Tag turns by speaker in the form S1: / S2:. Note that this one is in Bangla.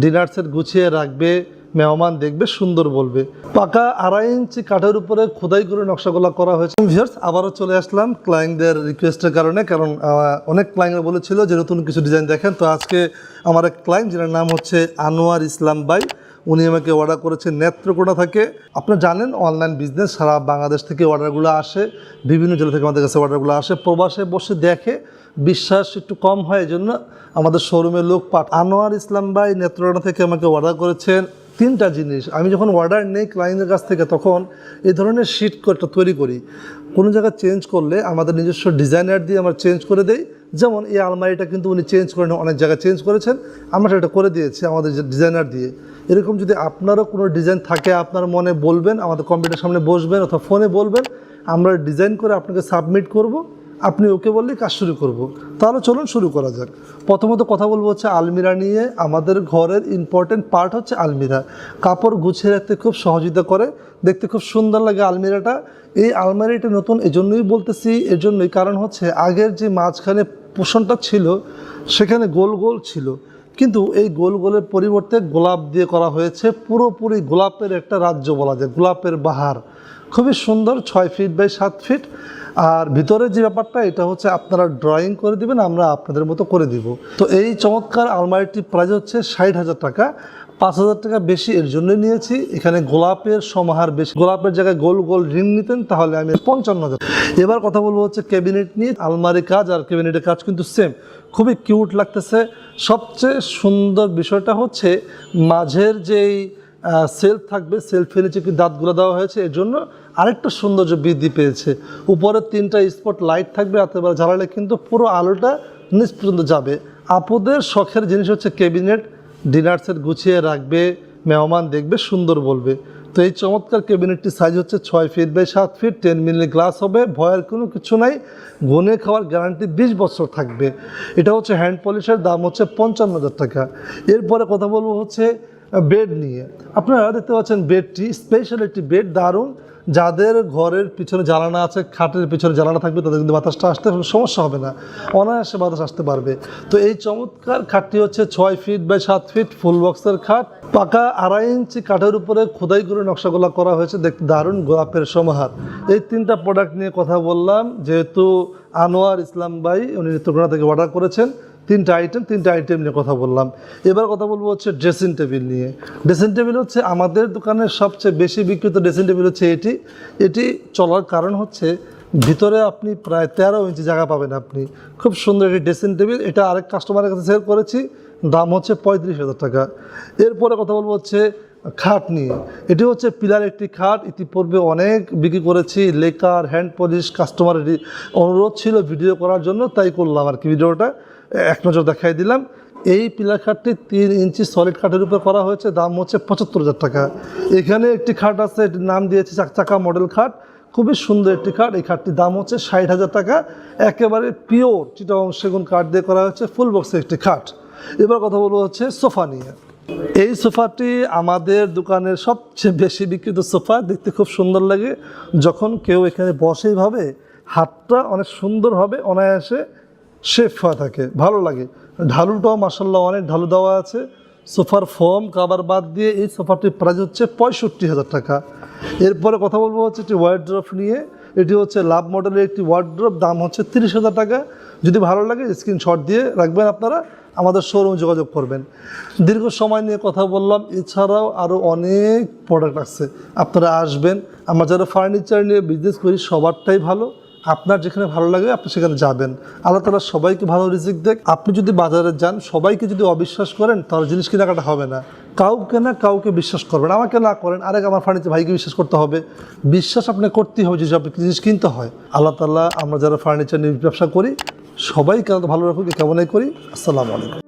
S1: ডিনার সেট গুছিয়ে রাখবে, মেহমান দেখবে, সুন্দর বলবে। পাকা আড়াই ইঞ্চি কাঠের উপরে খোদাই করে নকশাগুলো করা হয়েছে। আবারও চলে আসলাম ক্লায়েন্টদের রিকোয়েস্টের কারণে, কারণ অনেক ক্লায়েন্ট বলেছিল যে নতুন কিছু ডিজাইন দেখেন। তো আজকে আমার এক ক্লায়েন্ট যেটার নাম হচ্ছে আনোয়ার ইসলাম বাই উনি আমাকে অর্ডার করেছেন, নেত্রকোনা থেকে। আপনারা জানেন অনলাইন বিজনেস সারা বাংলাদেশ থেকে অর্ডারগুলো আসে, বিভিন্ন জেলা থেকে আমাদের কাছে অর্ডারগুলো আসে। প্রবাসে বসে দেখে, বিশ্বাস একটু কম হয় এই জন্য আমাদের শোরুমের লোক পাঠ আনোয়ার ইসলাম ভাই নেত্রকোনা থেকে আমাকে অর্ডার করেছেন। তিনটা জিনিস। আমি যখন অর্ডার নেই ক্লায়েন্টের কাছ থেকে, তখন এই ধরনের শিট তৈরি করি। কোনো জায়গায় চেঞ্জ করলে আমাদের নিজস্ব ডিজাইনার দিয়ে আমরা চেঞ্জ করে দেই। যেমন এই আলমারিটা কিন্তু উনি চেঞ্জ করেন, অনেক জায়গায় চেঞ্জ করেছেন। আমরা সেটা করে দিয়েছি আমাদের যে ডিজাইনার দিয়ে। এরকম যদি আপনারও কোনো ডিজাইন থাকে, আপনার মনে বলবেন, আমাদের কম্পিউটার সামনে বসবেন অথবা ফোনে বলবেন, আমরা ডিজাইন করে আপনাকে সাবমিট করব। আপনি ওকে বললে কাজ শুরু করব। তাহলে চলুন শুরু করা যাক। প্রথমত কথা বলব হচ্ছে আলমিরা নিয়ে। আমাদের ঘরের ইম্পর্টেন্ট পার্ট হচ্ছে আলমিরা। কাপড় গুছিয়ে রাখতে খুব সহযোগিতা করে। দেখতে খুব সুন্দর লাগে আলমিরাটা। এই আলমারিটা নতুন, এজন্যই বলতেছি, এজন্যই। জন্যই কারণ হচ্ছে আগের যে মাঝখানে পোষণটা ছিল, সেখানে গোল গোল ছিল। কিন্তু এই গোল গোলের পরিবর্তে গোলাপ দিয়ে করা হয়েছে পুরোপুরি গোলাপের একটা রাজ্য বলা যায়, গোলাপের বাহার। খুবই সুন্দর, ছয় ফিট বাই সাত ফিট আর ভিতরে যে ব্যাপারটা, এটা হচ্ছে আপনারা ড্রয়িং করে দিবেন, আমরা আপনাদের মতো করে দিব। তো এই চমৎকার আলমারিটির প্রাইস হচ্ছে ষাট হাজার টাকা। পাঁচ হাজার টাকা বেশি এর জন্য নিয়েছি। এখানে গোলাপের সমাহার বেশি। গোলাপের জায়গায় গোল গোল রিং নিতেন, তাহলে আমি পঞ্চান্ন হাজার। এবার কথা বলব হচ্ছে ক্যাবিনেট নিয়ে। আলমারি কাজ আর ক্যাবিনেটের কাজ কিন্তু সেম খুবই কিউট লাগতেছে। সবচেয়ে সুন্দর বিষয়টা হচ্ছে মাঝের যেই সেলফ থাকবে সেলফের নিচে কি দাঁতগুলো দেওয়া হয়েছে। এর জন্য আরেকটা সৌন্দর্য বৃদ্ধি পেয়েছে। উপরে তিনটা স্পট লাইট থাকবে রাতে বেলা জ্বালালে কিন্তু পুরো আলোটা নিচ পর্যন্ত যাবে। আপদের শখের জিনিস হচ্ছে ক্যাবিনেট। ডিনার সেট গুছিয়ে রাখবে, মেহমান দেখবে, সুন্দর বলবে। তো এই চমৎকার ক্যাবিনেটটির সাইজ হচ্ছে ছয় ফিট বাই সাত ফিট টেন মিলি গ্লাস হবে, ভয়ের কোনো কিছু নাই গুনে খাওয়ার গ্যারান্টি বিশ বছর থাকবে। এটা হচ্ছে হ্যান্ড পলিশের দাম হচ্ছে পঞ্চান্ন হাজার টাকা। এরপরে কথা বলব হচ্ছে বেড নিয়ে। আপনারা দেখতে পাচ্ছেন বেডটি স্পেশাল একটি বেড দারুণ। যাদের ঘরের পিছনে জ্বালানা আছে, খাটের পিছনে জ্বালানা থাকবে, তাদের কিন্তু বাতাসটা আসতে সমস্যা হবে না। অনায়াসে বাতাস আসতে পারবে। তো এই চমৎকার খাটটি হচ্ছে ছয় ফিট বাই সাত ফিট ফুল বক্সের খাট। পাকা আড়াই ইঞ্চি কাঠের উপরে খোদাই করে নকশাগুলা করা হয়েছে। দেখতে দারুণ গোলাপের সমাহার। এই তিনটা প্রোডাক্ট নিয়ে কথা বললাম। যেহেতু আনোয়ার ইসলাম ভাই, উনি নেত্রকোনা থেকে অর্ডার করেছেন। তিনটা আইটেম তিনটা আইটেম নিয়ে কথা বললাম। এবার কথা বলব হচ্ছে ড্রেসিং টেবিল নিয়ে। ড্রেসিং টেবিল হচ্ছে আমাদের দোকানের সবচেয়ে বেশি বিক্রিত ড্রেসিং টেবিল হচ্ছে এটি। এটি চলার কারণ হচ্ছে ভিতরে আপনি প্রায় তেরো ইঞ্চি জায়গা পাবেন আপনি। খুব সুন্দর একটি ড্রেসিং টেবিল এটা আরেক কাস্টমারের কাছে সেল করেছি। দাম হচ্ছে পঁয়ত্রিশ হাজার টাকা। এরপরে কথা বলব হচ্ছে খাট নিয়ে। এটি হচ্ছে পিলার একটি খাট। ইতিপূর্বে অনেক বিক্রি করেছি, লেকার, হ্যান্ড পলিশ কাস্টমারের অনুরোধ ছিল ভিডিও করার জন্য, তাই করলাম আর কি ভিডিওটা। এক নজর দেখাই দিলাম। এই পিলার খাটটি তিন ইঞ্চি সলিড খাটের উপর করা হয়েছে, দাম হচ্ছে পঁচাত্তর হাজার টাকা। এখানে একটি খাট আছে, এটির নাম দিয়েছে চাক মডেল খাট। খুবই সুন্দর একটি খাট। এই খাটটির দাম হচ্ছে ষাট হাজার টাকা। একেবারে পিওর চিটাং সেগুন কাঠ দিয়ে করা হয়েছে ফুল বক্সের একটি খাট। এবার কথা বলব হচ্ছে সোফা নিয়ে। এই সোফাটি আমাদের দোকানের সবচেয়ে বেশি বিক্রিত সোফা, দেখতে খুব সুন্দর লাগে। যখন কেউ এখানে বসেই ভাবে, হাতটা অনেক সুন্দর হবে, অনায়াসে শেফ হয়ে থাকে, ভালো লাগে। ঢালুটাও মাসাল্লাহ অনেক ঢালু দেওয়া আছে। সোফার ফোম কাবার বাদ দিয়ে এই সোফাটির প্রাইস হচ্ছে পঁয়ষট্টি হাজার টাকা। এরপরে কথা বলব হচ্ছে একটি ওয়ার্ড্রপ নিয়ে। এটি হচ্ছে লাভ মডেলের একটি ওয়ার্ড্রপ দাম হচ্ছে তিরিশ হাজার টাকা। যদি ভালো লাগে স্ক্রিনশট দিয়ে রাখবেন আপনারা, আমাদের শোরুম যোগাযোগ করবেন। দীর্ঘ সময় নিয়ে কথা বললাম, এছাড়াও আরও অনেক প্রোডাক্ট আছে। আপনারা আসবেন, আমরা যারা ফার্নিচার নিয়ে বিজনেস করি, সবারটাই ভালো। আপনার যেখানে ভালো লাগে, আপনি সেখানে যাবেন। আল্লাহ তালা সবাইকে ভালো রিজিক দেখ। আপনি যদি বাজারে যান, সবাইকে যদি অবিশ্বাস করেন তাহলে জিনিস কেনাকাটা হবে না। কাউকে না কাউকে বিশ্বাস করবেন। আমাকে না করেন, আরেক আমার ফার্নিচার ভাইকে বিশ্বাস করতে হবে। বিশ্বাস আপনাকে করতেই হবে যদি আপনি জিনিস কিনতে হয়। আল্লাহ তাল্লাহ আমরা যারা ফার্নিচার নিয়ে ব্যবসা করি সবাইকে ভালো রাখুক কামনাই করি। আসসালামু আলাইকুম।